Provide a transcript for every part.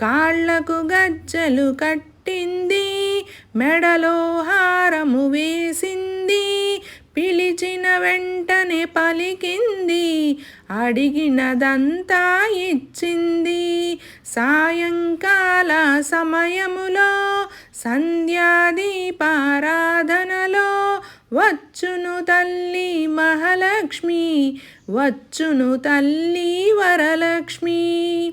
కాళ్ళకు గజ్జలు కట్టింది మెడలో హారము వేసింది పిలిచిన వెంటనే పలికింది అడిగినదంతా ఇచ్చింది. సాయంకాల సమయములో సంధ్యాదీపారాధనలో వచ్చును తల్లి మహాలక్ష్మి వచ్చును తల్లి వరలక్ష్మి.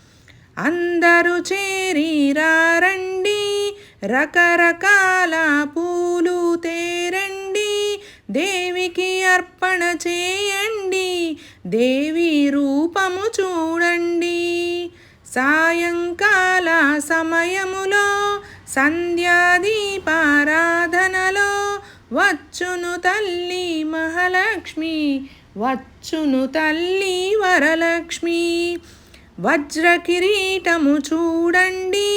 అందరూ చేరిరారండి. రకరకాల పూలు తేరండి. దేవికి అర్పణ చేయండి. దేవి రూపము చూడండి. సాయంకాల సమయములో సంధ్యాదీపారాధనలో వచ్చును తల్లి మహాలక్ష్మి వచ్చును తల్లి వరలక్ష్మి. వజ్ర కిరీటము చూడండి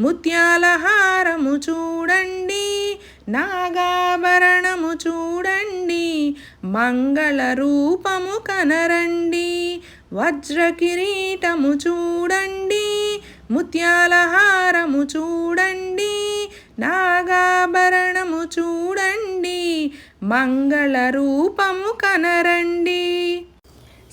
ముత్యాల హారము చూడండి నాగాభరణము చూడండి మంగళ రూపము కనరండి వజ్ర కిరీటము చూడండి ముత్యాల హారము చూడండి నాగాభరణము చూడండి మంగళ రూపము కనరండి.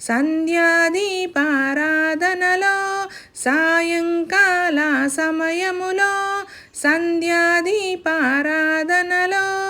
సంధ్యాదీపారాధనలో సాయంకాల సమయములో సంధ్యాదీపారాధనలో.